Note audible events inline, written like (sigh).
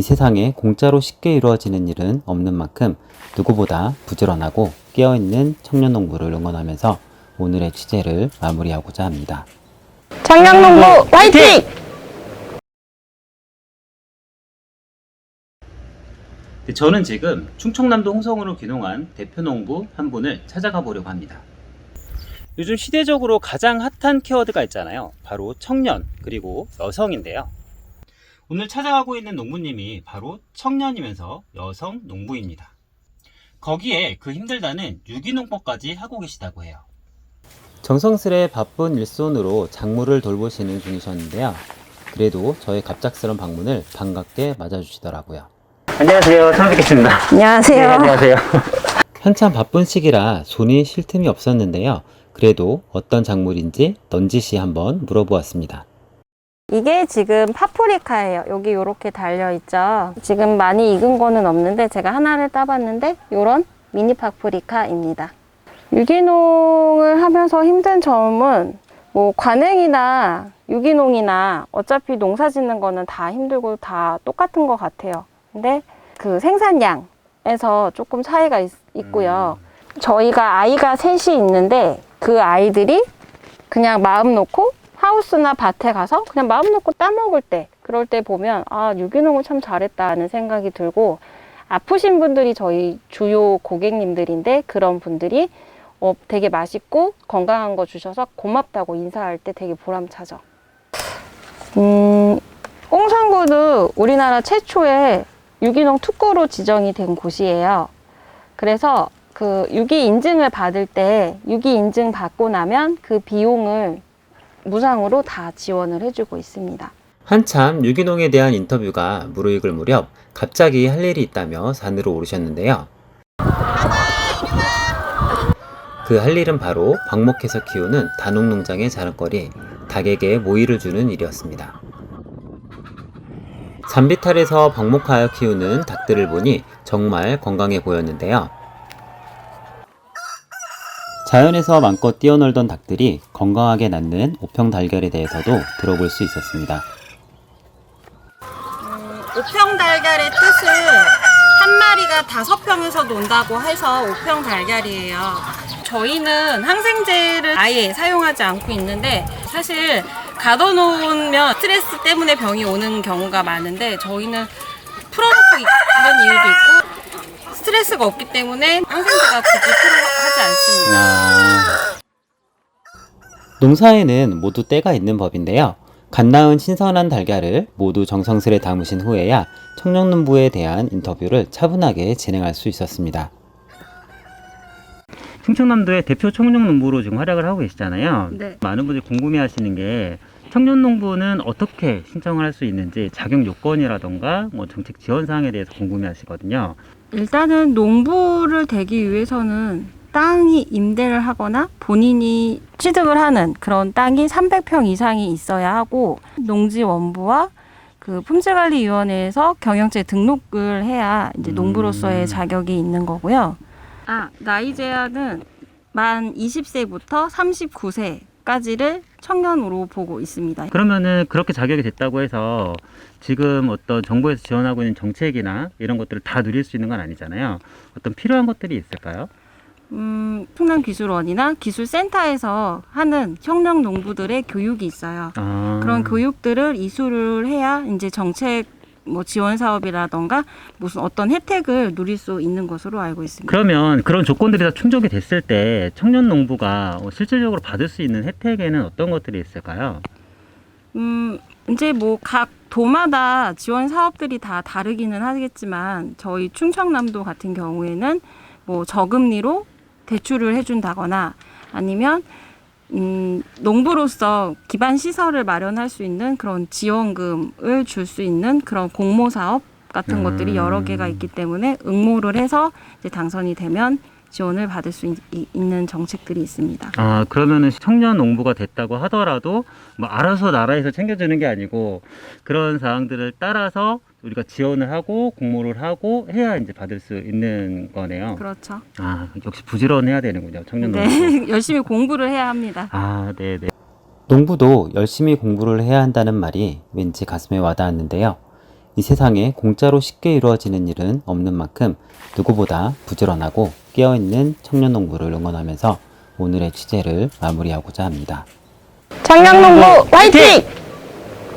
이 세상에 공짜로 쉽게 이루어지는 일은 없는 만큼 누구보다 부지런하고 깨어있는 청년 농부를 응원하면서 오늘의 취재를 마무리하고자 합니다. 청량농부 화이팅! 네, 저는 지금 충청남도 홍성으로 귀농한 대표 농부 한 분을 찾아가 보려고 합니다. 요즘 시대적으로 가장 핫한 키워드가 있잖아요. 바로 청년 그리고 여성인데요. 오늘 찾아가고 있는 농부님이 바로 청년이면서 여성 농부입니다. 거기에 그 힘들다는 유기농법까지 하고 계시다고 해요. 정성스레 바쁜 일손으로 작물을 돌보시는 중이셨는데요. 그래도 저의 갑작스런 방문을 반갑게 맞아주시더라고요. 안녕하세요. 처음 뵙겠습니다. 안녕하세요. 네, 안녕하세요. 한참 바쁜 시기라 손이 쉴 틈이 없었는데요. 그래도 어떤 작물인지 넌지시 한번 물어보았습니다. 이게 지금 파프리카예요. 여기 이렇게 달려 있죠. 지금 많이 익은 거는 없는데 제가 하나를 따봤는데 이런 미니 파프리카입니다. 유기농을 하면서 힘든 점은 뭐 관행이나 유기농이나 어차피 농사 짓는 거는 다 힘들고 다 똑같은 것 같아요. 근데 그 생산량에서 조금 차이가 있, 있고요. 저희가 아이가 셋이 있는데 그 아이들이 그냥 마음 놓고 하우스나 밭에 가서 그냥 마음 놓고 따먹을 때 그럴 때 보면 아 유기농을 참 잘했다는 생각이 들고 아프신 분들이 저희 주요 고객님들인데 그런 분들이 어, 되게 맛있고 건강한 거 주셔서 고맙다고 인사할 때 되게 보람차죠. 음, 꽁산구도 우리나라 최초의 유기농 특구로 지정이 된 곳이에요. 그래서 그 유기 인증을 받을 때 유기 인증 받고 나면 그 비용을 무상으로 다 지원을 해주고 있습니다. 한참 유기농에 대한 인터뷰가 무르익을 무렵 갑자기 할 일이 있다며 산으로 오르셨는데요. 그 할 일은 바로 방목해서 키우는 단옥농장의 자랑거리 닭에게 모이를 주는 일이었습니다. 잔비탈에서 방목하여 키우는 닭들을 보니 정말 건강해 보였는데요. 자연에서 마음껏 뛰어놀던 닭들이 건강하게 낳는 오평 달걀에 대해서도 들어볼 수 있었습니다. 오평 달걀의 뜻은 한 마리가 다섯 평에서 논다고 해서 오평 달걀이에요. 저희는 항생제를 아예 사용하지 않고 있는데 사실 가둬놓으면 스트레스 때문에 병이 오는 경우가 많은데 저희는 풀어놓고 있는 이유도 있고 스트레스가 없기 때문에 항생제가 굳이 필요하지 않습니다. 아... 농사에는 모두 때가 있는 법인데요. 갓 낳은 신선한 달걀을 모두 정성스레 담으신 후에야 청년농부에 대한 인터뷰를 차분하게 진행할 수 있었습니다. 충청남도의 대표 청년농부로 지금 활약을 하고 계시잖아요. 네. 많은 분들이 궁금해하시는 게 청년농부는 어떻게 신청을 할 수 있는지 자격 요건이라던가 뭐 정책 지원 사항에 대해서 궁금해 하시거든요. 일단은 농부를 되기 위해서는 땅이 임대를 하거나 본인이 취득을 하는 그런 땅이 300평 이상이 있어야 하고 농지 원부와 그 품질관리위원회에서 경영체 등록을 해야 이제 음. 농부로서의 자격이 있는 거고요. 아 나이 제한은 만 20세부터 39세까지를 청년으로 보고 있습니다. 그러면은 그렇게 자격이 됐다고 해서 지금 어떤 정부에서 지원하고 있는 정책이나 이런 것들을 다 누릴 수 있는 건 아니잖아요. 어떤 필요한 것들이 있을까요? 음, 충남기술원이나 기술센터에서 하는 청년 농부들의 교육이 있어요. 아, 그런 교육들을 이수를 해야 이제 정책 뭐 지원 사업이라던가 무슨 어떤 혜택을 누릴 수 있는 것으로 알고 있습니다. 그러면 그런 조건들이 다 충족이 됐을 때 청년 농부가 어, 실질적으로 받을 수 있는 혜택에는 어떤 것들이 있을까요? 음, 이제 뭐 각 도마다 지원 사업들이 다 다르기는 하겠지만 저희 충청남도 같은 경우에는 뭐 저금리로 대출을 해준다거나 아니면 음, 농부로서 기반 시설을 마련할 수 있는 그런 지원금을 줄 수 있는 그런 공모 사업 같은 음. 것들이 여러 개가 있기 때문에 응모를 해서 이제 당선이 되면 지원을 받을 수 있, 는 정책들이 있습니다. 아 그러면은 청년 농부가 됐다고 하더라도 뭐 알아서 나라에서 챙겨주는 게 아니고 그런 사항들을 따라서 우리가 지원을 하고 공모를 하고 해야 이제 받을 수 있는 거네요. 그렇죠. 아 역시 부지런해야 되는군요, 청년 농부. 네, (laughs) 열심히 공부를 해야 합니다. 아, 네 네. 농부도 열심히 공부를 해야 한다는 말이 왠지 가슴에 와닿았는데요. 이 세상에 공짜로 쉽게 이루어지는 일은 없는 만큼 누구보다 부지런하고 깨어있는 청년 농부를 응원하면서 오늘의 취재를 마무리하고자 합니다. 청년농부 화이팅!